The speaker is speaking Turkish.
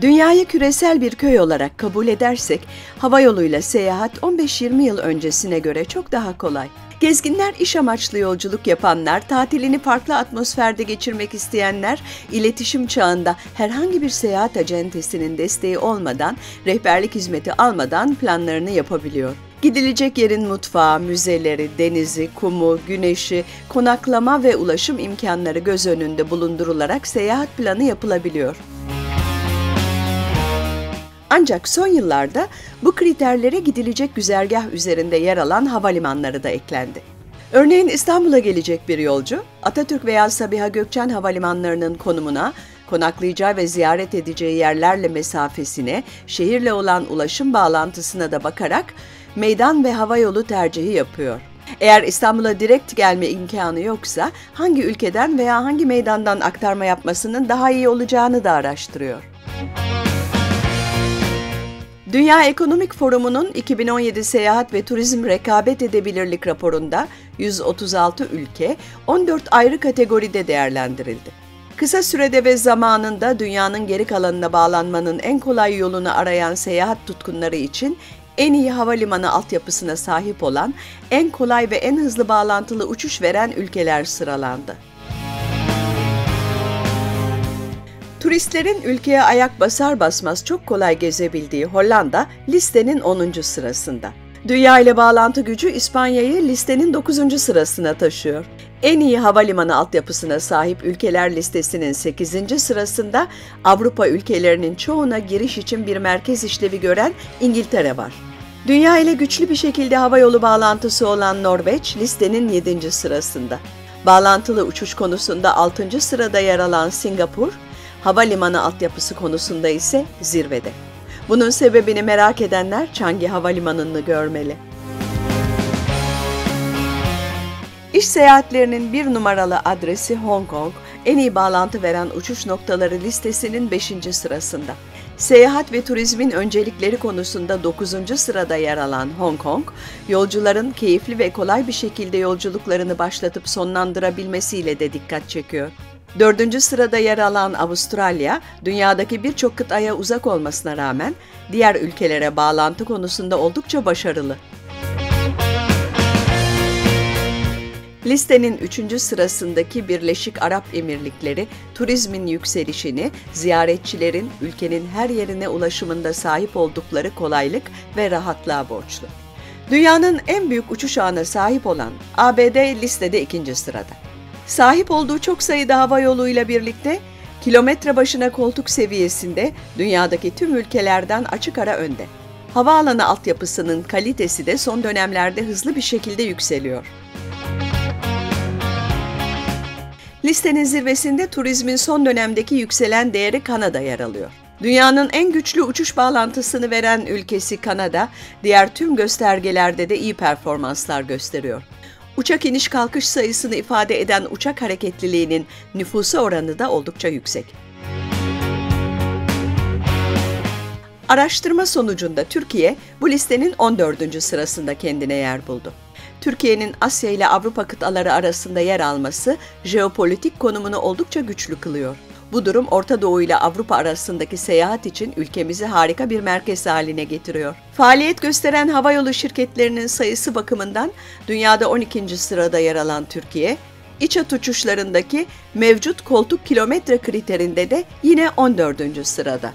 Dünyayı küresel bir köy olarak kabul edersek, hava yoluyla seyahat 15-20 yıl öncesine göre çok daha kolay. Gezginler iş amaçlı yolculuk yapanlar, tatilini farklı atmosferde geçirmek isteyenler, iletişim çağında herhangi bir seyahat acentesinin desteği olmadan, rehberlik hizmeti almadan planlarını yapabiliyor. Gidilecek yerin mutfağı, müzeleri, denizi, kumu, güneşi, konaklama ve ulaşım imkanları göz önünde bulundurularak seyahat planı yapılabiliyor. Ancak son yıllarda bu kriterlere gidilecek güzergah üzerinde yer alan havalimanları da eklendi. Örneğin İstanbul'a gelecek bir yolcu, Atatürk veya Sabiha Gökçen havalimanlarının konumuna, konaklayacağı ve ziyaret edeceği yerlerle mesafesine, şehirle olan ulaşım bağlantısına da bakarak meydan ve hava yolu tercihi yapıyor. Eğer İstanbul'a direkt gelme imkanı yoksa hangi ülkeden veya hangi meydandan aktarma yapmasının daha iyi olacağını da araştırıyor. Dünya Ekonomik Forumu'nun 2017 Seyahat ve Turizm Rekabet Edebilirlik raporunda 136 ülke 14 ayrı kategoride değerlendirildi. Kısa sürede ve zamanında dünyanın geri kalanına bağlanmanın en kolay yolunu arayan seyahat tutkunları için en iyi havalimanı altyapısına sahip olan, en kolay ve en hızlı bağlantılı uçuş veren ülkeler sıralandı. Turistlerin ülkeye ayak basar basmaz çok kolay gezebildiği Hollanda listenin 10. sırasında. Dünya ile bağlantı gücü İspanya'yı listenin 9. sırasına taşıyor. En iyi havalimanı altyapısına sahip ülkeler listesinin 8. sırasında Avrupa ülkelerinin çoğuna giriş için bir merkez işlevi gören İngiltere var. Dünya ile güçlü bir şekilde havayolu bağlantısı olan Norveç listenin 7. sırasında. Bağlantılı uçuş konusunda 6. sırada yer alan Singapur, havalimanı altyapısı konusunda ise zirvede. Bunun sebebini merak edenler Changi Havalimanı'nı görmeli. İş seyahatlerinin bir numaralı adresi Hong Kong, en iyi bağlantı veren uçuş noktaları listesinin 5. sırasında. Seyahat ve turizmin öncelikleri konusunda 9. sırada yer alan Hong Kong, yolcuların keyifli ve kolay bir şekilde yolculuklarını başlatıp sonlandırabilmesiyle de dikkat çekiyor. Dördüncü sırada yer alan Avustralya, dünyadaki birçok kıtaya uzak olmasına rağmen diğer ülkelere bağlantı konusunda oldukça başarılı. Listenin üçüncü sırasındaki Birleşik Arap Emirlikleri, turizmin yükselişini, ziyaretçilerin ülkenin her yerine ulaşımında sahip oldukları kolaylık ve rahatlığa borçlu. Dünyanın en büyük uçuş ağına sahip olan ABD listede ikinci sırada. Sahip olduğu çok sayıda hava yoluyla birlikte kilometre başına koltuk seviyesinde dünyadaki tüm ülkelerden açık ara önde. Havaalanı altyapısının kalitesi de son dönemlerde hızlı bir şekilde yükseliyor. Listenin zirvesinde turizmin son dönemdeki yükselen değeri Kanada yer alıyor. Dünyanın en güçlü uçuş bağlantısını veren ülkesi Kanada, diğer tüm göstergelerde de iyi performanslar gösteriyor. Uçak iniş kalkış sayısını ifade eden uçak hareketliliğinin nüfusa oranı da oldukça yüksek. Araştırma sonucunda Türkiye bu listenin 14. sırasında kendine yer buldu. Türkiye'nin Asya ile Avrupa kıtaları arasında yer alması jeopolitik konumunu oldukça güçlü kılıyor. Bu durum Orta Doğu ile Avrupa arasındaki seyahat için ülkemizi harika bir merkez haline getiriyor. Faaliyet gösteren havayolu şirketlerinin sayısı bakımından dünyada 12. sırada yer alan Türkiye, iç hat uçuşlarındaki mevcut koltuk kilometre kriterinde de yine 14. sırada.